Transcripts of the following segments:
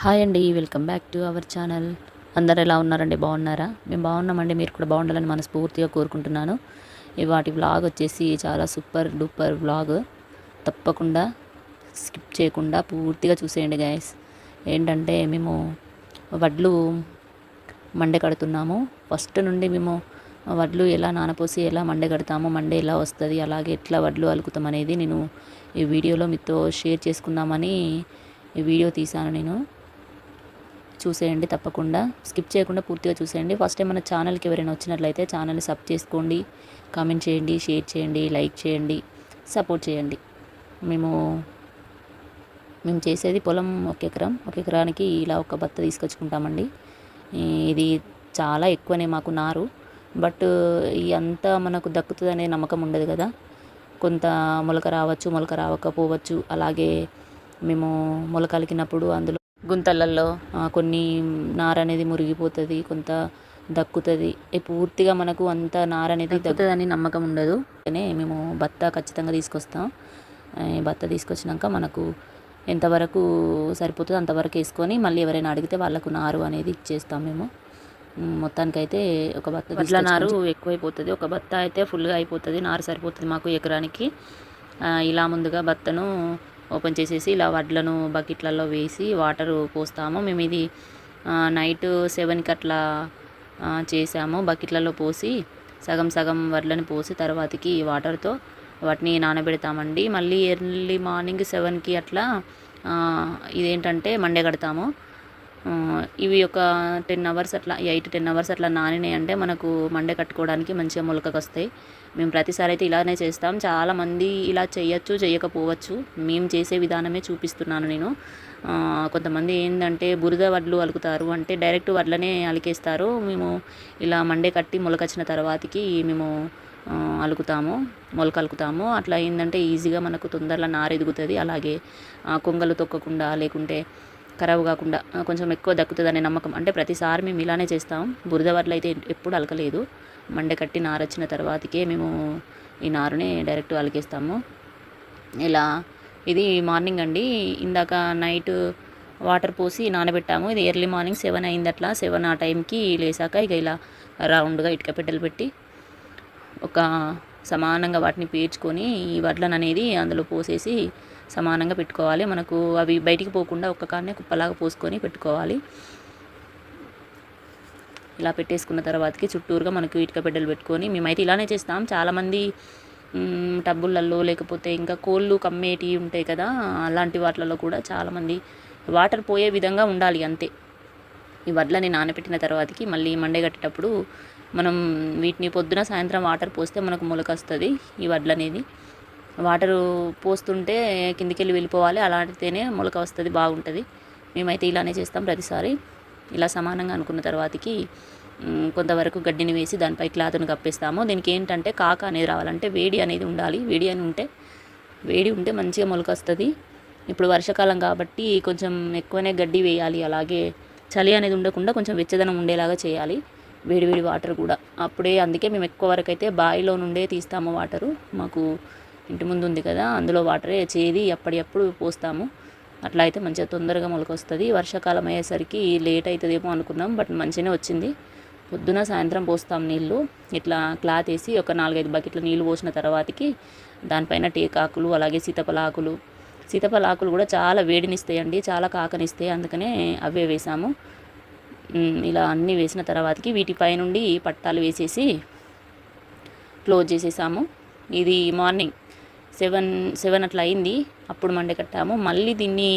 Hi అండి welcome back to our channel. అందరు ఎలా ఉన్నారండి? బాగున్నారా? మేము బాగున్నామండి మీరు కూడా బాగుండాలని మనస్ఫూర్తిగా కోరుకుంటున్నాను. వాటి వ్లాగ్ వచ్చేసి చాలా సూపర్ డూపర్ వ్లాగ్ తప్పకుండా స్కిప్ చేయకుండా పూర్తిగా చూసేయండి గాయస్ ఏంటంటే మేము వడ్లు మండే కడుతున్నాము. ఫస్ట్ నుండి మేము వడ్లు ఎలా నానపోసి ఎలా మండే కడతాము మండే ఎలా వస్తుంది అలాగే ఎట్లా వడ్లు అలుకుతాం అనేది నేను ఈ వీడియోలో మీతో షేర్ చేసుకుందామని ఈ వీడియో తీశాను నేను. చూసేయండి తప్పకుండా. స్కిప్ చేయకుండా పూర్తిగా చూసేయండి. ఫస్ట్ టైం మన ఛానల్కి ఎవరైనా వచ్చినట్లయితే ఛానల్ని సబ్ చేసుకోండి. కామెంట్ చేయండి షేర్ చేయండి లైక్ చేయండి సపోర్ట్ చేయండి. మేము మేము చేసేది పొలం ఒక ఎకరం. ఒక ఎకరానికి ఇలా ఒక బత్త తీసుకొచ్చుకుంటామండి. ఇది చాలా ఎక్కువనే మాకు నారు. బట్ ఈ అంతా మనకు దక్కుతుంది అనే నమ్మకం ఉండదు కదా. కొంత మొలక రావచ్చు మొలక రావకపోవచ్చు. అలాగే మేము మొలకలికినప్పుడు అందులో గుంతలల్లో కొన్ని నార అనేది మురిగిపోతుంది కొంత దక్కుతుంది. పూర్తిగా మనకు అంత నార అనేది దక్కుతుందని నమ్మకం ఉండదు. కానీ మేము భత్త ఖచ్చితంగా తీసుకొస్తాం. భత్త తీసుకొచ్చినాక మనకు ఎంతవరకు సరిపోతుందో అంతవరకు వేసుకొని మళ్ళీ ఎవరైనా అడిగితే వాళ్ళకు నారు అనేది ఇచ్చేస్తాం మేము. మొత్తానికైతే ఒక బత్త వడ్ల నారు ఎక్కువైపోతుంది. ఒక బత్త అయితే ఫుల్గా అయిపోతుంది. నారు సరిపోతుంది మాకు ఎకరానికి. ఇలా ముందుగా బత్తను ఓపెన్ చేసేసి ఇలా వడ్లను బకెట్లలో వేసి వాటర్ పోస్తాము. మేము ఇది నైట్ సెవెన్కి అట్లా చేసాము. బకెట్లలో పోసి సగం సగం వడ్లను పోసి తర్వాతకి వాటర్తో వాటిని నానబెడతామండి. మళ్ళీ ఎర్లీ మార్నింగ్ సెవెన్కి అట్లా ఇదేంటంటే మండే కడతాము. ఇవి ఒక టెన్ అవర్స్ అట్లా ఎయిట్ టెన్ అవర్స్ అట్లా నానినాయి అంటే మనకు మండే కట్టుకోవడానికి మంచిగా మొలకకు వస్తాయి మేము ప్రతిసారి అయితే ఇలానే చేస్తాం. చాలామంది ఇలా చేయొచ్చు చేయకపోవచ్చు. మేము చేసే విధానమే చూపిస్తున్నాను నేను. కొంతమంది ఏంటంటే బురద వడ్లు అలుకుతారు అంటే డైరెక్ట్ వడ్లనే అలికేస్తారు. మేము ఇలా మండే కట్టి మొలకొచ్చిన తర్వాతకి మేము అలుకుతాము మొలక అలుకుతాము అట్లా ఏంటంటే ఈజీగా మనకు తొందరలో నారెదుగుతుంది. అలాగే కొంగలు తొక్కకుండా లేకుంటే ఖరాబ్ కాకుండా కొంచెం ఎక్కువ దక్కుతుందనే నమ్మకం. అంటే ప్రతిసారి మేము ఇలానే చేస్తాం. బురద వడ్లు అయితే ఎప్పుడు అలకలేదు. మండే కట్టి నారు వచ్చిన తర్వాతకే మేము ఈ నారుని డైరెక్ట్ అలికేస్తాము. ఇలా ఇది మార్నింగ్ అండి. ఇందాక నైట్ వాటర్ పోసి నానబెట్టాము. ఇది ఎర్లీ మార్నింగ్ సెవెన్ అయింది అట్లా సెవెన్ ఆ టైంకి లేసాక ఇక ఇలా రౌండ్గా ఇటుక పెట్టెలు పెట్టి ఒక సమానంగా వాటిని పీల్చుకొని ఈ వడ్లను అనేది అందులో పోసేసి సమానంగా పెట్టుకోవాలి. మనకు అవి బయటికి పోకుండా ఒక్క కాడనే కుప్పలాగా పోసుకొని పెట్టుకోవాలి. ఇలా పెట్టేసుకున్న తర్వాతకి చుట్టూరుగా మనకు ఇటుక బిడ్డలు పెట్టుకొని మేమైతే ఇలానే చేస్తాం. చాలామంది టబ్బులలో లేకపోతే ఇంకా కోళ్ళు కమ్మేటివి ఉంటాయి కదా అలాంటి వాటిలలో కూడా చాలామంది వాటర్ పోయే విధంగా ఉండాలి అంతే. ఈ వడ్లని నానబెట్టిన తర్వాతకి మళ్ళీ మండే కట్టేటప్పుడు మనం వీటిని పొద్దున సాయంత్రం వాటర్ పోస్తే మనకు మొలక వస్తుంది ఈ వడ్లు అనేది వాటర్ పోస్తుంటే కిందికి వెళ్ళి వెళ్ళిపోవాలి. అలాంటితేనే మొలక వస్తుంది బాగుంటుంది. మేమైతే ఇలానే చేస్తాం ప్రతిసారి. ఇలా సమానంగా అనుకున్న తర్వాతకి కొంతవరకు గడ్డిని వేసి దానిపై క్లాత్ను కప్పేస్తాము. దీనికి ఏంటంటే కాక అనేది రావాలంటే వేడి అనేది ఉండాలి. వేడి అని ఉంటే వేడి ఉంటే మంచిగా మొలక వస్తుంది. ఇప్పుడు వర్షాకాలం కాబట్టి కొంచెం ఎక్కువనే గడ్డి వేయాలి. అలాగే చలి అనేది ఉండకుండా కొంచెం వెచ్చదనం ఉండేలాగా చేయాలి. వేడి వేడి వాటర్ కూడా. అప్పుడే అందుకే మేము ఎక్కువ వరకు అయితే బావిలో నుండే తీస్తాము వాటరు. మాకు ఇంటి ముందు ఉంది కదా అందులో వాటరే చేది అప్పటికప్పుడు పోస్తాము. అట్లా అయితే మంచిగా తొందరగా మొలకొస్తుంది. వర్షాకాలం అయ్యేసరికి లేట్ అవుతుందేమో అనుకున్నాం బట్ మంచిగానే వచ్చింది. పొద్దున సాయంత్రం పోస్తాం నీళ్ళు. ఇట్లా క్లాత్ వేసి ఒక నాలుగైదు బకెట్ల నీళ్ళు పోసిన తర్వాతకి దానిపైన టేకాకులు అలాగే సీతఫలాకులు ఆకులు. ఆకులు కూడా చాలా వేడినిస్తాయండి చాలా కాకనిస్తాయి. అందుకనే అవే వేసాము. ఇలా అన్నీ వేసిన తర్వాతకి వీటిపై నుండి పట్టాలు వేసేసి క్లోజ్ చేసేసాము. ఇది మార్నింగ్. సెవెన్ సెవెన్ అట్లా అయింది. అప్పుడు మండే కట్టాము. మళ్ళీ దీన్ని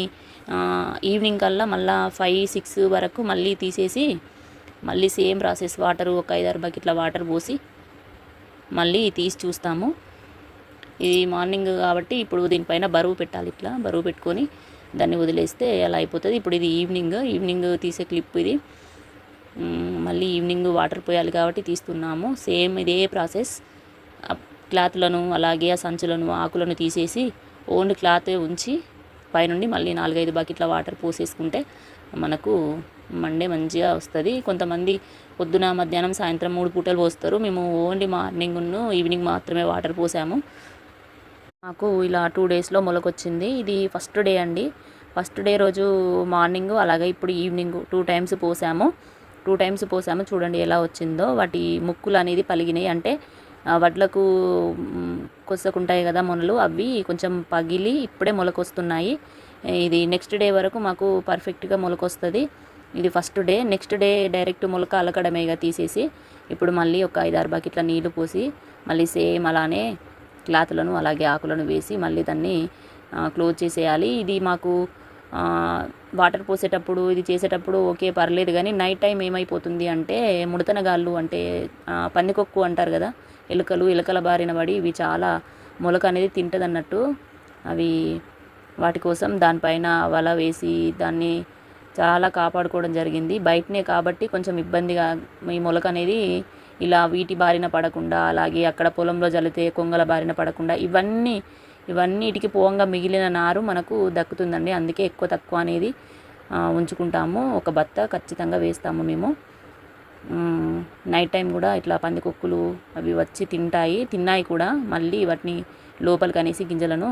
ఈవినింగ్ కల్లా మళ్ళీ ఫైవ్ సిక్స్ వరకు మళ్ళీ తీసేసి మళ్ళీ సేమ్ ప్రాసెస్ వాటర్ ఒక ఐదారు బకెట్ల వాటర్ పోసి మళ్ళీ తీసి చూస్తాము. ఇది మార్నింగ్ కాబట్టి ఇప్పుడు దీనిపైన బరువు పెట్టాలి ఇట్లా. బరువు పెట్టుకొని దాన్ని వదిలేస్తే అలా అయిపోతుంది? ఇప్పుడు ఇది ఈవినింగ్ ఈవినింగ్ తీసే క్లిప్ ఇది. మళ్ళీ ఈవినింగ్ వాటర్ పోయాలి కాబట్టి తీస్తున్నాము. సేమ్ ఇదే ప్రాసెస్. క్లాత్లను అలాగే ఆ సంచులను ఆకులను తీసేసి ఓన్లీ క్లాత్ ఉంచి పైనుండి మళ్ళీ నాలుగైదు బకెట్ల వాటర్ పోసేసుకుంటే మనకు మండే మంచిగా వస్తుంది. కొంతమంది పొద్దున మధ్యాహ్నం సాయంత్రం మూడు పూటలు పోస్తారు. మేము ఓన్లీ మార్నింగ్ ఈవినింగ్ మాత్రమే వాటర్ పోసాము. మాకు ఇలా టూ డేస్లో మొలకొచ్చింది. ఇది ఫస్ట్ డే అండి. ఫస్ట్ డే రోజు మార్నింగ్ అలాగే ఇప్పుడు ఈవినింగ్ టూ టైమ్స్ పోసాము. టూ టైమ్స్ పోసాము. చూడండి ఎలా వచ్చిందో. వాటి ముక్కులు అనేది పలిగినాయి. అంటే వడ్లకు కొసకుంటాయి కదా మొనలు అవి కొంచెం పగిలి ఇప్పుడే మొలకొస్తున్నాయి. ఇది నెక్స్ట్ డే వరకు మాకు పర్ఫెక్ట్గా మొలకొస్తుంది. ఇది first day next day direct మొలక అలకడమేగా తీసేసి ఇప్పుడు మళ్ళీ ఒక ఐదు ఆరు బకెట్ల నీళ్ళు పోసి మళ్ళీ సేమ్ అలానే క్లాత్లను అలాగే ఆకులను వేసి మళ్ళీ దాన్ని క్లోజ్ చేసేయాలి. ఇది మాకు వాటర్ పోసేటప్పుడు ఇది చేసేటప్పుడు ఓకే పర్లేదు కానీ నైట్ టైం ఏమైపోతుంది అంటే ముడతనగాళ్ళు అంటే పందికొక్కు అంటారు కదా ఎలుకలు ఎలుకల బారిన పడి ఇవి చాలా మొలక అనేది తింటుంది అన్నట్టు అవి వాటి కోసం దానిపైన వల వేసి దాన్ని చాలా కాపాడుకోవడం జరిగింది. బయటనే కాబట్టి కొంచెం ఇబ్బందిగా ఈ మొలక అనేది ఇలా వీటి బారిన పడకుండా అలాగే అక్కడ పొలంలో జల్లితే కొంగల బారిన పడకుండా ఇవన్నీ ఇవన్నిటికి పోవంగా మిగిలిన నారు మనకు దక్కుతుందండి. అందుకే ఎక్కువ తక్కువ అనేది ఉంచుకుంటాము. ఒక బత్త ఖచ్చితంగా వేస్తాము మేము. నైట్ టైం కూడా ఇట్లా పందికొక్కులు అవి వచ్చి తింటాయి తిన్నాయి కూడా. మళ్ళీ వాటిని లోపలికి అనేసి గింజలను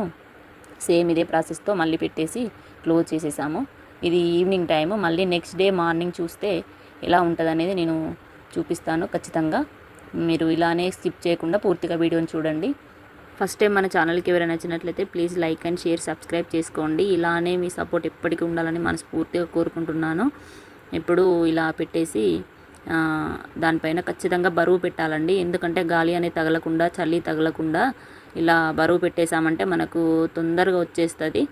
సేమ్ ఇదే ప్రాసెస్తో మళ్ళీ పెట్టేసి క్లోజ్ చేసేసాము. ఇది ఈవినింగ్ టైము మళ్ళీ నెక్స్ట్ డే మార్నింగ్ చూస్తే ఎలా ఉంటుంది అనేది నేను చూపిస్తాను ఖచ్చితంగా. మీరు ఇలానే స్కిప్ చేయకుండా పూర్తిగా వీడియోని చూడండి. ఫస్ట్ టైం మన ఛానల్కి ఎవరైనా నచ్చినట్లయితే please like and share subscribe చేసుకోండి. ఇలానే మీ సపోర్ట్ ఎప్పటికీ ఉండాలని మనస్ఫూర్తిగా కోరుకుంటున్నాను. ఇప్పుడు ఇలా పెట్టేసి దానిపైన ఖచ్చితంగా బరువు పెట్టాలండి. ఎందుకంటే గాలి అనేది తగలకుండా చలి తగలకుండా ఇలా బరువు పెట్టేశామంటే మనకు తొందరగా వచ్చేస్తుంది.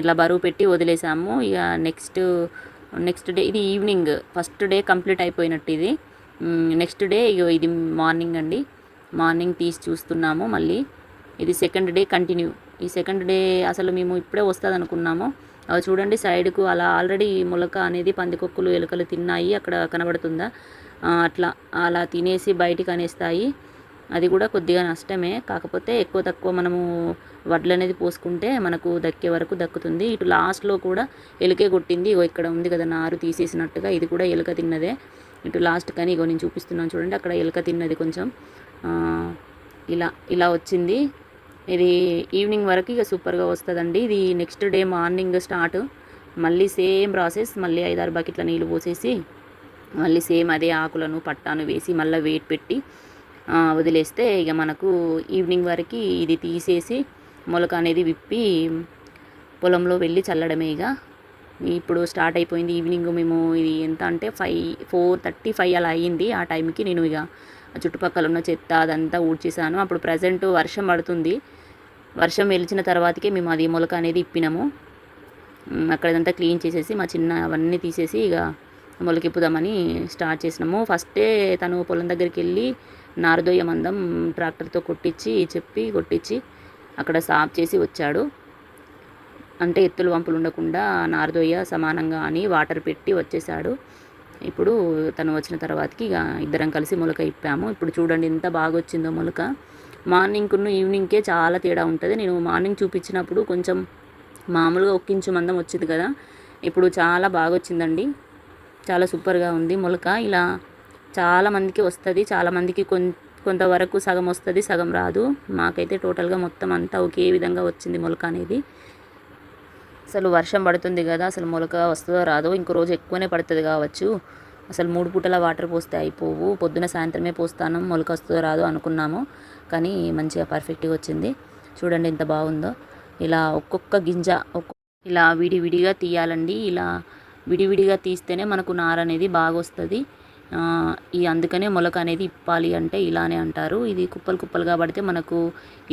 ఇలా బరువు పెట్టి వదిలేసాము. ఇక నెక్స్ట్ నెక్స్ట్ డే ఇది ఈవినింగ్ ఫస్ట్ డే కంప్లీట్ అయిపోయినట్టు ఇది. నెక్స్ట్ డే ఇగో ఇది మార్నింగ్ అండి. మార్నింగ్ తీసి చూస్తున్నాము మళ్ళీ. ఇది సెకండ్ డే కంటిన్యూ. ఈ సెకండ్ డే అసలు మేము ఇప్పుడే వస్తుంది అనుకున్నాము చూడండి సైడ్కు అలా ఆల్రెడీ మొలక అనేది పందికొక్కులు ఎలుకలు తిన్నాయి అక్కడ కనబడుతుందా? అట్లా అలా తినేసి బయటికి అనేస్తాయి. అది కూడా కొద్దిగా నష్టమే. కాకపోతే ఎక్కువ తక్కువ మనము వడ్లు అనేది పోసుకుంటే మనకు దక్కే వరకు దక్కుతుంది. ఇటు లాస్ట్లో కూడా ఎలుకే కొట్టింది ఇగో ఇక్కడ ఉంది కదా నారు తీసేసినట్టుగా ఇది కూడా ఎలుక తిన్నదే. ఇటు లాస్ట్ కానీ ఇగో నేను చూపిస్తున్నాను చూడండి అక్కడ ఎలుక తిన్నది కొంచెం. ఇలా ఇలా వచ్చింది. ఇది ఈవినింగ్ వరకు ఇక సూపర్గా వస్తుందండి. ఇది నెక్స్ట్ డే మార్నింగ్ స్టార్ట్ మళ్ళీ సేమ్ ప్రాసెస్ మళ్ళీ ఐదారు బకెట్ల నీళ్ళు పోసేసి మళ్ళీ సేమ్ అదే ఆకులను పట్టాను వేసి మళ్ళీ వెయిట్ పెట్టి వదిలేస్తే ఇక మనకు ఈవినింగ్ వరకు ఇది తీసేసి మొలక అనేది విప్పి పొలంలో వెళ్ళి చల్లడమే ఇక. ఇప్పుడు స్టార్ట్ అయిపోయింది ఈవినింగ్ మేము ఇది ఎంత అంటే ఫైవ్ ఫోర్ థర్టీ ఫైవ్ అలా అయ్యింది ఆ టైంకి నేను ఇక చుట్టుపక్కల ఉన్న చెత్త అదంతా ఊడ్చేసాను. అప్పుడు ప్రజెంట్ వర్షం పడుతుంది. వర్షం వెలిచిన తర్వాతకే మేము అది మొలక అనేది ఇప్పినాము. అక్కడ ఇదంతా క్లీన్ చేసేసి మా చిన్న అవన్నీ తీసేసి ఇక మొలకిప్పుదామని స్టార్ట్ చేసినాము. ఫస్టే తను పొలం దగ్గరికి వెళ్ళి నారదోయ మందం ట్రాక్టర్తో కొట్టించి చెప్పి కొట్టించి అక్కడ సాఫ్ చేసి వచ్చాడు. అంటే ఎత్తులు వంపులు ఉండకుండా నారదోయ సమానంగా అని వాటర్ పెట్టి వచ్చేసాడు. ఇప్పుడు తను వచ్చిన తర్వాతకి ఇక ఇద్దరం కలిసి మొలక ఇప్పాము. ఇప్పుడు చూడండి ఎంత బాగా వచ్చిందో మొలక మార్నింగ్కును ఈవినింగ్కే చాలా తేడా ఉంటుంది. నేను మార్నింగ్ చూపించినప్పుడు కొంచెం మామూలుగా ఒక్కించు మందం వచ్చింది కదా. ఇప్పుడు చాలా బాగా వచ్చిందండి చాలా సూపర్గా ఉంది మొలక. ఇలా చాలామందికి వస్తుంది. చాలామందికి కొం కొంతవరకు సగం వస్తుంది సగం రాదు. మాకైతే టోటల్గా మొత్తం అంతా ఒకే విధంగా వచ్చింది మొలక అనేది. అసలు వర్షం పడుతుంది కదా అసలు మొలక వస్తుందో రాదో ఇంకో రోజు ఎక్కువనే పడుతుంది కావచ్చు. అసలు మూడు పూటల వాటర్ పోస్తే అయిపోవు. పొద్దున సాయంత్రమే పోస్తాను మొలక వస్తుందో రాదో అనుకున్నాము. కానీ మంచిగా పర్ఫెక్ట్గా వచ్చింది. చూడండి ఎంత బాగుందో. ఇలా ఒక్కొక్క గింజ ఇలా విడివిడిగా తీయాలండి. ఇలా విడివిడిగా తీస్తేనే మనకు నార అనేది బాగా వస్తుంది ఈ అందుకనే మొలక అనేది ఇప్పాలి అంటే ఇలానే అంటారు. ఇది కుప్పలు కుప్పలుగా పడితే మనకు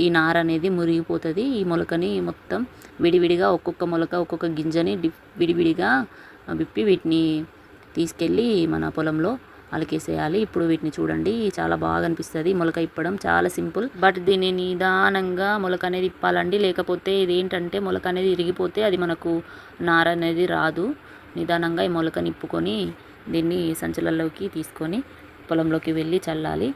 ఈ నార అనేది మురిగిపోతుంది. ఈ మొలకని మొత్తం విడివిడిగా ఒక్కొక్క మొలక ఒక్కొక్క గింజని విడివిడిగా విప్పి వీటిని తీసుకెళ్ళి మన పొలంలో అలకేసేయాలి. ఇప్పుడు వీటిని చూడండి చాలా బాగా అనిపిస్తుంది. మొలక ఇప్పడం చాలా సింపుల్. బట్ దీన్ని నిదానంగా మొలక అనేది ఇప్పాలండి. లేకపోతే ఇది ఏంటంటే మొలక అనేది ఇరిగిపోతే అది మనకు నార అనేది రాదు. నిదానంగా ఈ మొలకని ఇప్పుకొని దీన్ని సంచులలోకి తీసుకొని పొలంలోకి వెళ్ళి చల్లాలి.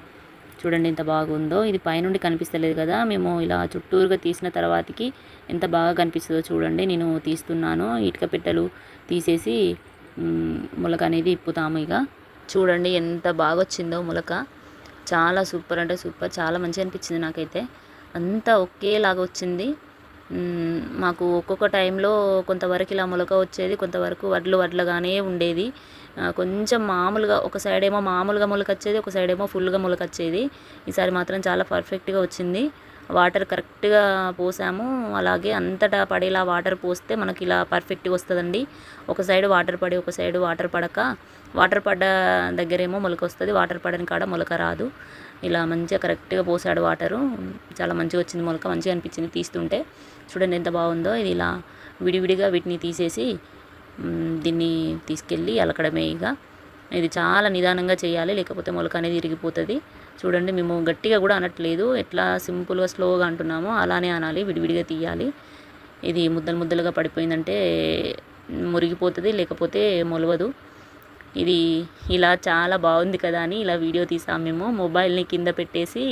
చూడండి ఎంత బాగుందో. ఇది పైనుండి కనిపిస్తలేదు కదా. మేము ఇలా చుట్టూరుగా తీసిన తర్వాతకి ఎంత బాగా కనిపిస్తుందో చూడండి. నేను తీస్తున్నాను. ఇటుక పెట్టెలు తీసేసి ములక మొలక అనేది ఇప్పుతాము ఇక. చూడండి ఎంత బాగా వచ్చిందో మొలక. చాలా సూపర్ అంటే సూపర్. చాలా మంచిగా అనిపించింది నాకైతే. అంతా ఒకేలాగా వచ్చింది. మాకు ఒక్కొక్క టైంలో కొంతవరకు ఇలా మొలక వచ్చేది కొంతవరకు వడ్లు వడ్లగానే ఉండేది. కొంచెం మామూలుగా ఒక సైడ్ ఏమో మామూలుగా మొలక వచ్చేది ఒక సైడ్ ఏమో ఫుల్గా మొలక వచ్చేది. ఈసారి మాత్రం చాలా పర్ఫెక్ట్గా వచ్చింది. వాటర్ కరెక్ట్గా పోసాము. అలాగే అంతటా పడేలా వాటర్ పోస్తే మనకి ఇలా పర్ఫెక్ట్గా వస్తుందండి. ఒక సైడ్ వాటర్ పడి ఒక సైడ్ వాటర్ పడక వాటర్ పడ్డ దగ్గరేమో మొలక వస్తుంది. వాటర్ పడని కాడ మొలక రాదు. ఇలా మంచిగా కరెక్ట్గా పోసాడు వాటరు. చాలా మంచిగా వచ్చింది మొలక మంచిగా అనిపించింది తీస్తుంటే. చూడండి ఎంత బాగుందో. ఇది ఇలా విడివిడిగా వీటిని తీసేసి దీన్ని తీసుకెళ్ళి అలకడమే ఇక. ఇది చాలా నిదానంగా చేయాలి లేకపోతే మొలక అనేది ఇరిగిపోతుంది. చూడండి మేము గట్టిగా కూడా అనట్లేదు. ఎట్లా సింపుల్గా స్లోగా అంటున్నామో అలానే అనాలి విడివిడిగా తీయాలి. ఇది ముద్దలు ముద్దలుగా పడిపోయిందంటే మురిగిపోతుంది లేకపోతే మొలవదు. ఇది ఇలా చాలా బాగుంది కదా అని ఇలా వీడియో తీసాం మేము. మొబైల్ని కింద పెట్టేసి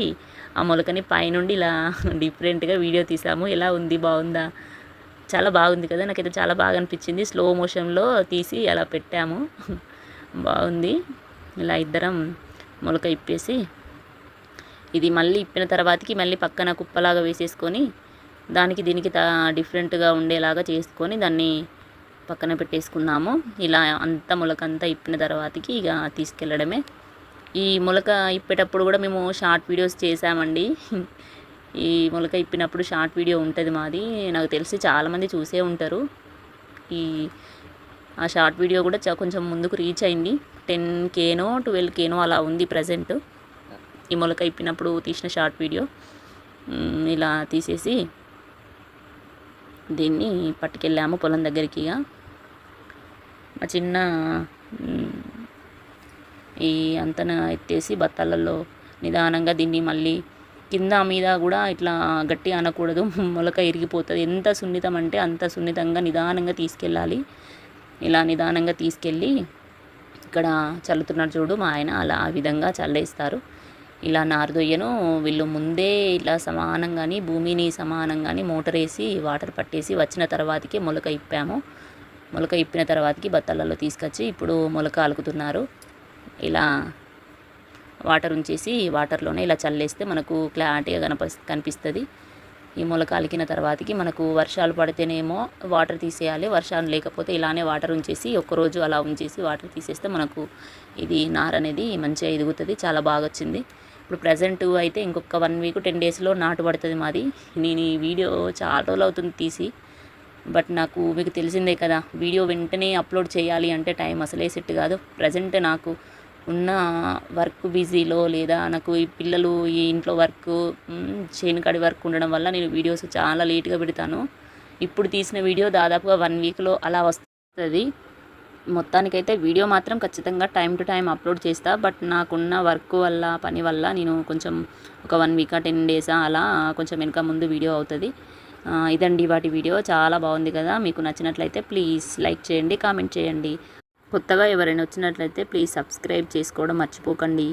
ఆ మొలకని పైనుండి ఇలా డిఫరెంట్గా వీడియో తీసాము. ఎలా ఉంది బాగుందా? చాలా బాగుంది కదా. నాకైతే చాలా బాగా అనిపించింది. స్లో మోషన్లో తీసి అలా పెట్టాము. బాగుంది. ఇలా ఇద్దరం మొలక ఇప్పేసి ఇది మళ్ళీ ఇప్పిన తర్వాతకి మళ్ళీ పక్కన కుప్పలాగా వేసేసుకొని దానికి దీనికి తా డిఫరెంట్గా ఉండేలాగా చేసుకొని దాన్ని పక్కన పెట్టేసుకున్నాము. ఇలా అంత మొలక అంతా ఇప్పిన తర్వాతకి ఇక తీసుకెళ్ళడమే. ఈ మొలక ఇప్పేటప్పుడు కూడా మేము షార్ట్ వీడియోస్ చేసామండి ఈ మొలక ఇప్పినప్పుడు షార్ట్ వీడియో ఉంటుంది మాది. నాకు తెలిసి చాలామంది చూసే ఉంటారు. ఈ ఆ షార్ట్ వీడియో కూడా కొంచెం ముందుకు రీచ్ అయింది. టెన్ కేనో ట్వెల్వ్ కేనో అలా ఉంది ప్రజెంట్. ఈ మొలక ఇప్పినప్పుడు తీసిన షార్ట్ వీడియో. ఇలా తీసేసి దీన్ని పట్టుకెళ్ళాము పొలం దగ్గరికి ఇక. మా చిన్న ఈ అంతన ఎత్తేసి బత్తాలలో నిదానంగా దీన్ని మళ్ళీ కింద మీద కూడా ఇట్లా గట్టి అనకూడదు మొలక ఇరిగిపోతుంది. ఎంత సున్నితం అంటే అంత సున్నితంగా నిదానంగా తీసుకెళ్ళాలి. ఇలా నిదానంగా తీసుకెళ్ళి ఇక్కడ చల్లుతున్నారు చూడు మా ఆయన అలా ఆ విధంగా చల్లేస్తారు. ఇలా నారుదొయ్యను వీళ్ళు ముందే ఇలా సమానంగాని భూమిని సమానంగాని మోటార్ వేసి వాటర్ పట్టేసి వచ్చిన తర్వాతకి మొలక ఇప్పాము. మొలక ఇప్పిన తర్వాతకి బత్తాలలో తీసుకొచ్చి ఇప్పుడు మొలక అలుకుతున్నారు. ఇలా వాటర్ ఉంచేసి వాటర్లోనే ఇలా చల్లేస్తే మనకు క్లారిటీగా కనప కనిపిస్తుంది. ఈ మొలక అలికిన తర్వాతకి మనకు వర్షాలు పడితేనేమో వాటర్ తీసేయాలి. వర్షాలు లేకపోతే ఇలానే వాటర్ ఉంచేసి ఒక్కరోజు అలా ఉంచేసి వాటర్ తీసేస్తే మనకు ఇది నార అనేది మంచిగా ఎదుగుతుంది. చాలా బాగా వచ్చింది. ఇప్పుడు ప్రజెంట్ అయితే ఇంకొక వన్ వీక్ టెన్ డేస్లో నాటు పడుతుంది మాది. నేను ఈ వీడియో చాలా రోజులు అవుతుంది తీసి. బట్ నాకు మీకు తెలిసిందే కదా వీడియో వెంటనే అప్లోడ్ చేయాలి అంటే టైం అసలే సెట్ కాదు. ప్రజెంట్ నాకు ఉన్న వర్క్ బిజీలో లేదా నాకు ఈ పిల్లలు ఈ ఇంట్లో వర్క్ చేనుకాడి వర్క్ ఉండడం వల్ల నేను వీడియోస్ చాలా లేట్గా పెడతాను. ఇప్పుడు తీసిన వీడియో దాదాపుగా వన్ వీక్లో అలా వస్తుంది. మొత్తానికైతే వీడియో మాత్రం ఖచ్చితంగా టైం టు టైం అప్లోడ్ చేస్తా. బట్ నాకున్న వర్క్ వల్ల పని వల్ల నేను కొంచెం ఒక వన్ వీక్ టెన్ డేస్ అలా కొంచెం వెనక ముందు వీడియో అవుతుంది. ఇదండి వాటి వీడియో. చాలా బాగుంది కదా. మీకు నచ్చినట్లయితే ప్లీజ్ లైక్ చేయండి కామెంట్ చేయండి. కొత్తగా ఎవరైనా వచ్చినట్లయితే ప్లీజ్ సబ్స్క్రైబ్ చేసుకోవడం మర్చిపోకండి.